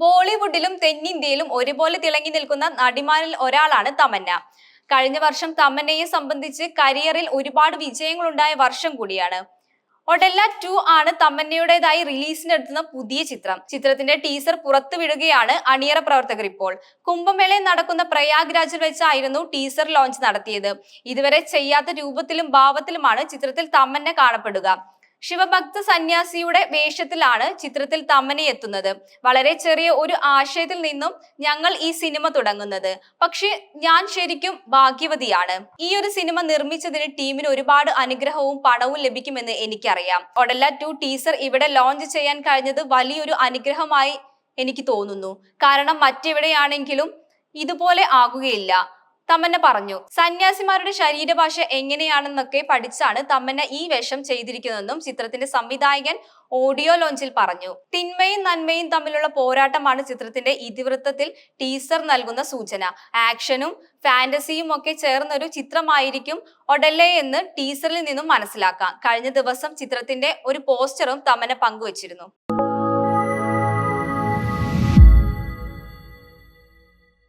ബോളിവുഡിലും തെന്നിന്ത്യയിലും ഒരുപോലെ തിളങ്ങി നിൽക്കുന്ന നടിമാരിൽ ഒരാളാണ് തമന്ന. കഴിഞ്ഞ വർഷം തമന്നയെ സംബന്ധിച്ച് കരിയറിൽ ഒരുപാട് വിജയങ്ങളുണ്ടായ വർഷം കൂടിയാണ്. ഒഡെല്ല ടു ആണ് തമന്നയുടേതായി റിലീസിനെടുത്തുന്ന പുതിയ ചിത്രം. ചിത്രത്തിന്റെ ടീസർ പുറത്തുവിടുകയാണ് അണിയറ പ്രവർത്തകർ ഇപ്പോൾ. കുംഭമേളയിൽ നടക്കുന്ന പ്രയാഗ്രാജിൽ വെച്ചായിരുന്നു ടീസർ ലോഞ്ച് നടത്തിയത്. ഇതുവരെ ചെയ്യാത്ത രൂപത്തിലും ഭാവത്തിലുമാണ് ചിത്രത്തിൽ തമന്ന കാണപ്പെടുക. ശിവഭക്ത സന്യാസിയുടെ വേഷത്തിലാണ് ചിത്രത്തിൽ തമ്മനെ എത്തുന്നത്. വളരെ ചെറിയ ഒരു ആശയത്തിൽ നിന്നും ഞങ്ങൾ ഈ സിനിമ തുടങ്ങുന്നത്. പക്ഷേ ഞാൻ ശരിക്കും ഭാഗ്യവതിയാണ്. ഈ ഒരു സിനിമ നിർമ്മിച്ചതിന് ടീമിന് ഒരുപാട് അനുഗ്രഹവും പണവും ലഭിക്കുമെന്ന് എനിക്കറിയാം. ഒടല്ല ടു ടീസർ ഇവിടെ ലോഞ്ച് ചെയ്യാൻ കഴിഞ്ഞത് വലിയൊരു അനുഗ്രഹമായി എനിക്ക് തോന്നുന്നു. കാരണം മറ്റെവിടെയാണെങ്കിലും ഇതുപോലെ ആകുകയില്ല. തമ്മന്ന പറഞ്ഞു. സന്യാസിമാരുടെ ശരീരഭാഷ എങ്ങനെയാണെന്നൊക്കെ പഠിച്ചാണ് തമ്മന്ന ഈ വേഷം ചെയ്തിരിക്കുന്നതെന്നും ചിത്രത്തിന്റെ സംവിധായകൻ ഓഡിയോ ലോഞ്ചിൽ പറഞ്ഞു. തിന്മയും നന്മയും തമ്മിലുള്ള പോരാട്ടമാണ് ചിത്രത്തിന്റെ ഇതിവൃത്തത്തിൽ ടീസർ നൽകുന്ന സൂചന. ആക്ഷനും ഫാന്റസിയും ഒക്കെ ചേർന്നൊരു ചിത്രമായിരിക്കും ഒഡല്ലെ എന്ന് ടീസറിൽ നിന്നും മനസ്സിലാക്കാം. കഴിഞ്ഞ ദിവസം ചിത്രത്തിന്റെ ഒരു പോസ്റ്ററും തമ്മന പങ്കുവച്ചിരുന്നു.